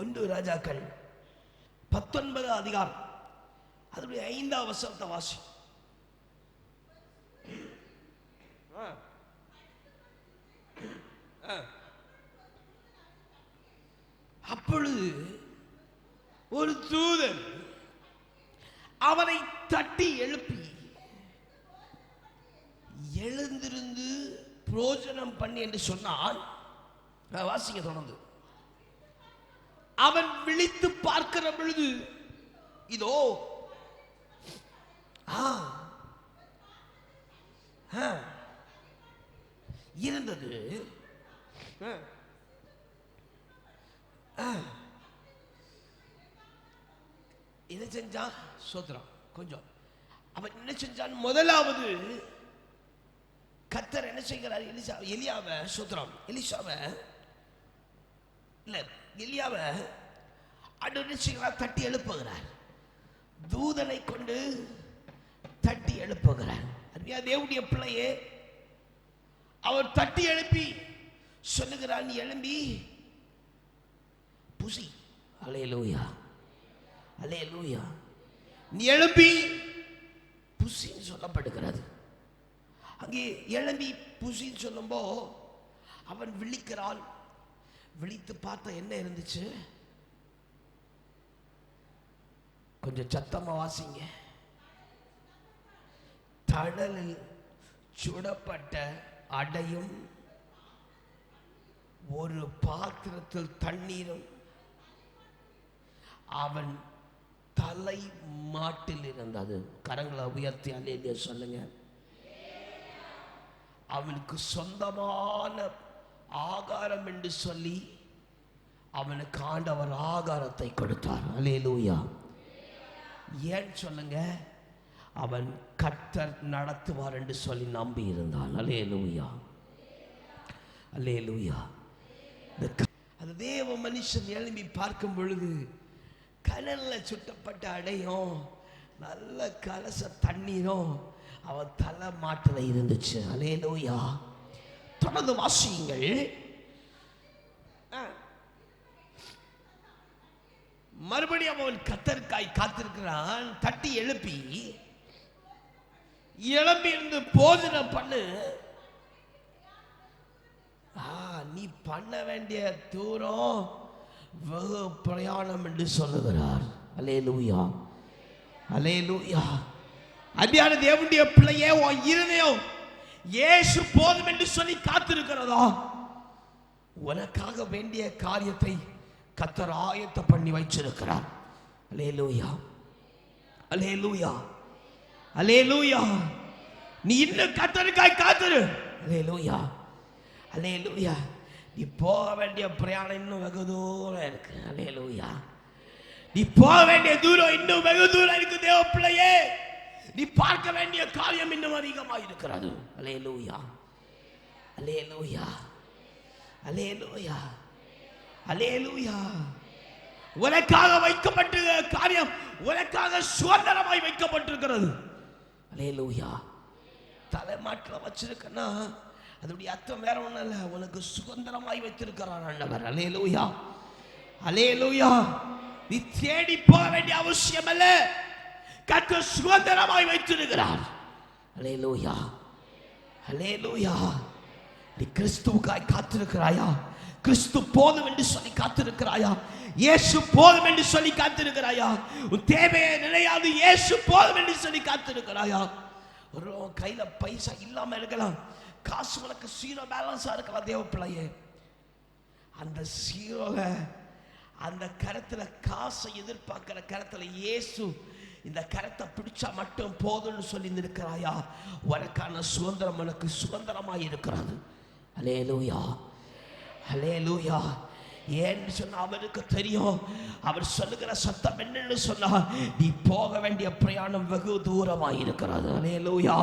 ஒன்று ராஜாக்கள் பத்தொன்பது அதிகாரம். அதனுடைய ஐந்தாம் வசனத்தை வாசி. அப்பொழுது ஒரு தூதன் அவனை தட்டி எழுப்பி எழுந்திருந்து புரோஜனம் பண்ணி என்று சொன்னால் வாசிக்க வாசிங்க தொடர்ந்து. அவன் விழித்து பார்க்கிற பொழுது இதோ இருந்தது. என்ன செஞ்சான் சோத்திரம் கொஞ்சம். அவன் என்ன செஞ்சான்? முதலாவது கத்தர் என்ன செய்கிறார்? எலிசா எலியாவை சோத்திரம் எலிசாவை இல்ல எலியாவை அடு தட்டி எழுப்புகிறார். தூதனை கொண்டு தட்டி எழுப்புகிறார். அருமையா தேவடைய பிள்ளையே அவர் தட்டி எழுப்பி சொல்லுகிறான் எழும்பி புசி. அலையலூயா அலையலூயா நீ எழுப்பி புசின்னு சொல்லப்படுகிறது. அங்கே எழும்பி புசின்னு சொல்லும்போ அவன் விழிக்கிறான். விழித்து பார்த்தா என்ன இருந்துச்சு? கொஞ்சம் சத்தமாக வாசிங்க. தடலில் சுடப்பட்ட அடையும் ஒரு பாத்திரத்தில் தண்ணீரும் அவன் தலை மாட்டில் இருந்தது. கரங்களை உயர்த்தி அல்லையா சொல்லுங்க. அவனுக்கு சொந்தமான ஆகாரம் என்று சொல்லி அவனுக்கு ஆண்டவர் ஆகாரத்தை கொடுத்தார். அலேலூயா ஏன் சொல்லுங்க? அவன் கர்த்தர் நடத்துவார் என்று சொல்லி நம்பி இருந்தான் அலேலூயா அலேலூயா இந்த லூயா அந்த தேவ மனுஷன் எழும்பி பார்க்கும் பொழுது கடல்ல சுட்டப்பட்ட அடையும் நல்ல கலச தண்ணீரும் அவன் தலை மாட்டில் இருந்துச்சு. அலேலூயா தொடர்ந்து வாசியுங்கள். ஆ. மறுபடியும் அவன் கத்தற்காய் காத்திருக்கிறான். தட்டி எழுப்பி எழுப்பி இருந்து போஜனம் பண்ணு. ஆ, நீ பண்ண வேண்டிய தூரம் வெகு பிரயாணம் என்று சொல்லுகிறார். அலே லூயா அலே லூயா அபியான தேவனுடைய பிள்ளையே உன் இருதயம் இயேசு போதும் என்று சொல்லி காத்திருக்கிறதா? உனக்காக வேண்டிய காரியத்தை கத்தர் ஆயத்த பண்ணி வைச்சிருக்கிறார் அலே லூயா அலே லூயா அலே லூயா நீ இன்னும் கத்தருக்காய் காத்துரு. அலே லூயா அலே லூயா நீ போக வேண்டிய பிரயாணம் இன்னும் வெகு தூரம் இருக்கு. அலே லூயா நீ போக வேண்டிய தூரம் இன்னும் வெகு தூரம் இருக்கு. தேவ பிள்ளைய நீ பார்க்க வேண்டிய காரியம் இன்னும் அதிகமாக இருக்கிறது அலே லூயா அலே லூயா அலே லூயா அலே லூயா உனக்காக வைக்கப்பட்ட காரியம் உனக்காக சுதந்திரமாய் வைக்கப்பட்டிருக்கிறது. அலே லூயா தலைமாட்டில் வச்சிருக்கனா அதனுடைய அர்த்தம் வேற ஒண்ணும் இல்ல. உனக்கு சுதந்திரமாய் வைத்திருக்கிறார் ஆண்டவர். அலே லூயா அலே லூயா நீ தேடி போக வேண்டிய அவசியம் அல்ல கற்று சுதந்திரமாய் வைத்திருக்கிறார். அலே லூயா அலே லூயா நீ கிறிஸ்துவுக்காய் காத்திருக்கிறாயா? கிறிஸ்து போதும் என்று சொல்லி காத்திருக்கிறாயா? இயேசு போதும் என்று சொல்லி காத்திருக்கிறாயா? உன் தேவையை நினையாது இயேசு போதும் என்று சொல்லி காத்திருக்கிறாயா? ஒரு கையில பைசா இல்லாம இருக்கலாம். காசு உனக்கு சீரோ பேலன்ஸா இருக்கலாம் தேவ பிள்ளையே? அந்த சீரோவை அந்த கரத்தில் காசை எதிர்பார்க்கிற கரத்தில் இயேசு இந்த கரத்தை பிடிச்சா மட்டும் போதும்னு சொல்லி இருக்கிறாயா உனக்கான சுதந்திரம் எனக்கு சுதந்திரமாக இருக்கிறது. அலே லூயா அலே லூயா ஏன்னு சொன்னால் அவருக்கு தெரியும். அவர் சொல்லுகிற சத்தம் என்னன்னு சொன்னா நீ போக வேண்டிய பிரயாணம் வெகு தூரமாக இருக்கிறது. அலே லூயா